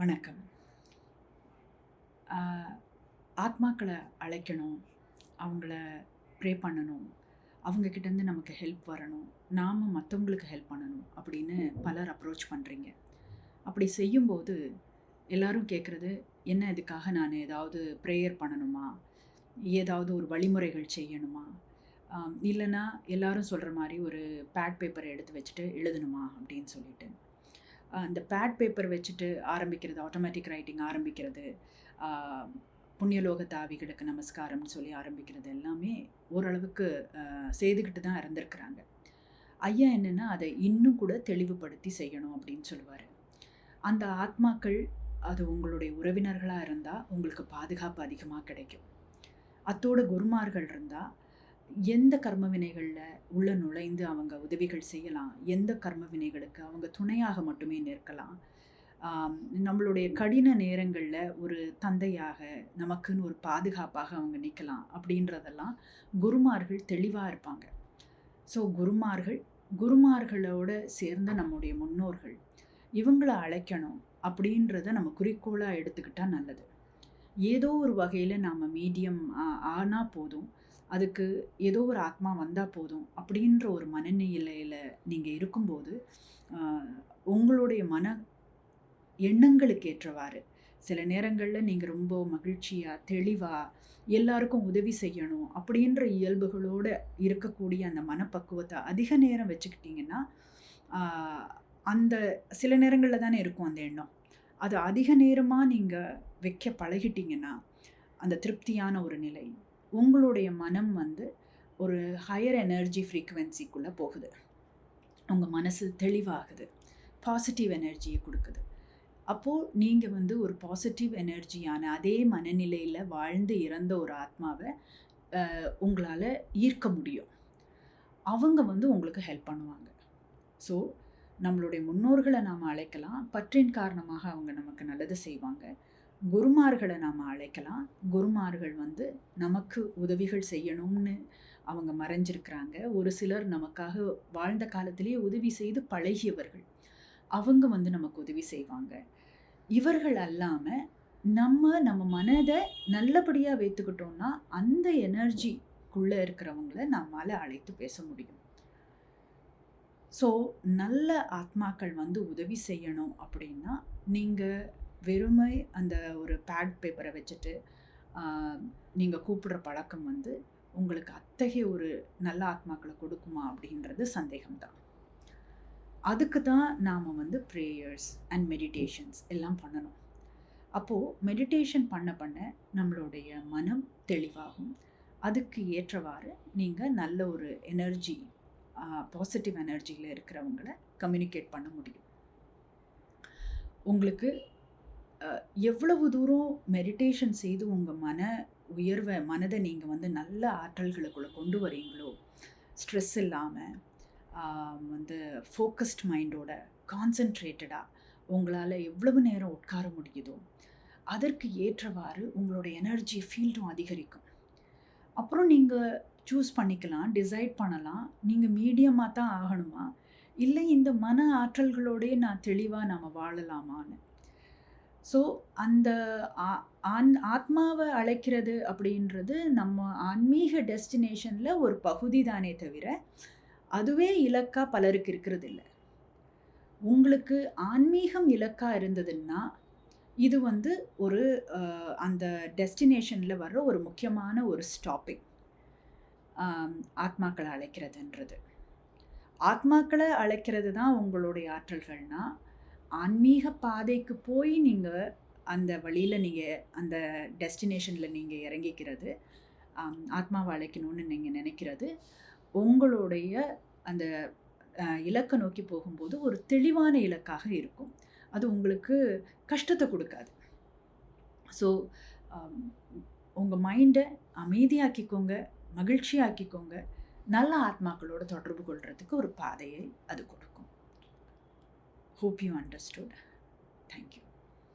வணக்கம். ஆத்மாக்களை அழைக்கணும் அவங்கள ப்ரே பண்ணணும் அவங்கக்கிட்டேருந்து நமக்கு ஹெல்ப் வரணும் நாம் மற்றவங்களுக்கு ஹெல்ப் பண்ணணும் அப்படின்னு பலர் அப்ரோச் பண்ணுறீங்க அப்படி செய்யும்போது எல்லோரும் கேட்குறது என்ன இதுக்காக நான் ஏதாவது ப்ரேயர் பண்ணணுமா? ஏதாவது ஒரு வழிமுறைகள் செய்யணுமா? இல்லைன்னா எல்லாரும் சொல்கிற மாதிரி ஒரு பேட் பேப்பரை எடுத்து வச்சுட்டு எழுதணுமா? அப்படின்னு சொல்லிட்டு. அந்த இந்த பேட் பேப்பர் வச்சுட்டு ஆரம்பிக்கிறது ஆட்டோமேட்டிக் ரைட்டிங் ஆரம்பிக்கிறது புண்ணியலோக தாவிகளுக்கு நமஸ்காரம்னு சொல்லி ஆரம்பிக்கிறது எல்லாமே ஓரளவுக்கு செய்துக்கிட்டு தான் இருந்திருக்கிறாங்க. ஐயா என்னென்னா அதை இன்னும் கூட தெளிவுபடுத்தி செய்யணும் அப்படின்னு சொல்லுவார். அந்த ஆத்மாக்கள் அது உங்களுடைய உறவினர்களாக இருந்தால் உங்களுக்கு பாதுகாப்பு அதிகமாக கிடைக்கும். அத்தோட குருமார்கள் இருந்தால் எந்த கர்ம வினைகளில் உள்ள நுழைந்து அவங்க உதவிகள் செய்யலாம்? எந்த கர்ம வினைகளுக்கு அவங்க துணையாக மட்டுமே நிற்கலாம்? நம்மளுடைய கடின நேரங்களில் ஒரு தந்தையாக நமக்குன்னு ஒரு பாதுகாப்பாக அவங்க நிற்கலாம் அப்படின்றதெல்லாம் குருமார்கள் தெளிவாக இருப்பாங்க. ஸோ குருமார்கள் குருமார்களோட சேர்ந்த நம்முடைய முன்னோர்கள் இவங்களை அழைக்கணும் அப்படின்றத நம்ம குறிக்கோளாக எடுத்துக்கிட்டால் நல்லது. ஏதோ ஒரு வகையில் நாம் மீடியம் ஆனால் போதும். அதுக்கு ஏதோ ஒரு ஆத்மா வந்தால் போதும் அப்படின்ற ஒரு மனநிலையில் நீங்கள் இருக்கும்போது உங்களுடைய மன எண்ணங்களுக்கு ஏற்றவாறு. சில நேரங்களில் நீங்கள் ரொம்ப மகிழ்ச்சியாக தெளிவாக எல்லாருக்கும் உதவி செய்யணும் அப்படின்ற இயல்புகளோடு இருக்கக்கூடிய அந்த மனப்பக்குவத்தை அதிக நேரம் வச்சுக்கிட்டிங்கன்னா அந்த சில நேரங்களில் தானே இருக்கும் அந்த எண்ணம். அது அதிக நேரமாக நீங்கள் வைக்க பழகிட்டிங்கன்னா அந்த திருப்தியான ஒரு நிலை உங்களுடைய மனம் வந்து ஒரு ஹையர் எனர்ஜி ஃப்ரீக்குவென்சிக்குள்ளே போகுது. உங்கள் மனசு தெளிவாகுது. பாசிட்டிவ் எனர்ஜியை கொடுக்குது. அப்போது நீங்கள் வந்து ஒரு பாசிட்டிவ் எனர்ஜியான அதே மனநிலையில் வாழ்ந்து இறந்த ஒரு ஆத்மாவை உங்களால் ஈர்க்க முடியும். அவங்க வந்து உங்களுக்கு ஹெல்ப் பண்ணுவாங்க. ஸோ நம்மளுடைய முன்னோர்களை நாம் அழைக்கலாம். பற்றின் காரணமாக அவங்க நமக்கு நல்லது செய்வாங்க. குருமார்களை நாம் அழைக்கலாம். குருமார்கள் வந்து நமக்கு உதவிகள் செய்யணும்னு அவங்க மறைஞ்சிருக்கிறாங்க. ஒரு சிலர் நமக்காக வாழ்ந்த காலத்திலேயே உதவி செய்து பழகியவர்கள். அவங்க வந்து நமக்கு உதவி செய்வாங்க. இவர்கள் அல்லாமல் நம்ம நம்ம மனதை நல்லபடியாக வைத்துக்கிட்டோம்னா அந்த எனர்ஜிக்குள்ளே இருக்கிறவங்கள நம்மால் அழைத்து பேச முடியும். ஸோ நல்ல ஆத்மாக்கள் வந்து உதவி செய்யணும் அப்படின்னா நீங்கள் வெறுமை அந்த ஒரு பேட் பேப்பரை வச்சுட்டு நீங்கள் கூப்பிடுற பழக்கம் வந்து உங்களுக்கு அத்தகைய ஒரு நல்ல ஆத்மாக்களை கொடுக்குமா அப்படின்றது சந்தேகம்தான். அதுக்கு தான் நாம் வந்து ப்ரேயர்ஸ் அண்ட் மெடிடேஷன்ஸ் எல்லாம் பண்ணணும். அப்போது மெடிடேஷன் பண்ண பண்ண நம்மளுடைய மனம் தெளிவாகும். அதுக்கு ஏற்றவாறு நீங்கள் நல்ல ஒரு எனர்ஜி பாசிட்டிவ் எனர்ஜியில் இருக்கிறவங்கள கம்யூனிகேட் பண்ண முடியும். உங்களுக்கு எவ்வளவு தூரம் மெடிடேஷன் செய்து உங்கள் மன உயர்வை மனதை நீங்கள் வந்து நல்ல ஆற்றல்களுக்குள்ளே கொண்டு வரீங்களோ ஸ்ட்ரெஸ் இல்லாமல் வந்து ஃபோக்கஸ்ட் மைண்டோட கான்சென்ட்ரேட்டடாக உங்களால் எவ்வளவு நேரம் உட்கார முடியுதோ அதற்கு ஏற்றவாறு உங்களோட எனர்ஜி ஃபீல்டும் அதிகரிக்கும். அப்புறம் நீங்கள் சூஸ் பண்ணிக்கலாம் டிசைட் பண்ணலாம். நீங்கள் மீடியமாக தான் ஆகணுமா? இல்லை இந்த மன ஆற்றல்களோடே நான் தெளிவாக நாம் வாழலாமான்னு? ஸோ அந்த ஆ- ஆன் ஆத்மாவை அழைக்கிறது அப்படின்றது நம்ம ஆன்மீக டெஸ்டினேஷனில் ஒரு பகுதி தானே தவிர அதுவே இலக்காக பலருக்கு இருக்கிறது இல்லை உங்களுக்கு ஆன்மீகம் இலக்காக இருந்ததுன்னா இது வந்து ஒரு அந்த டெஸ்டினேஷனில் வர்ற ஒரு முக்கியமான ஒரு ஸ்டாப்பிங் ஆத்மாக்களை அழைக்கிறதுன்றது. ஆத்மாக்களை அழைக்கிறது தான் உங்களுடைய ஆற்றல்கள்னால் ஆன்மீக பாதைக்கு போய் நீங்கள் அந்த வழியில் நீங்கள் அந்த டெஸ்டினேஷனில் நீங்கள் இறங்கிக்கிறது ஆத்மாவை அழைக்கணும்னு நீங்கள் நினைக்கிறது உங்களுடைய அந்த இலக்கை நோக்கி போகும்போது ஒரு தெளிவான இலக்காக இருக்கும். அது உங்களுக்கு கஷ்டத்தை கொடுக்காது. ஸோ உங்கள் மைண்டை அமைதியாக்கிக்கோங்க மகிழ்ச்சியாக்கிக்கோங்க. நல்ல ஆத்மாக்களோட தொடர்பு கொள்றதுக்கு ஒரு பாதையை அது கொடுக்கும். Hope you understood. Thank you.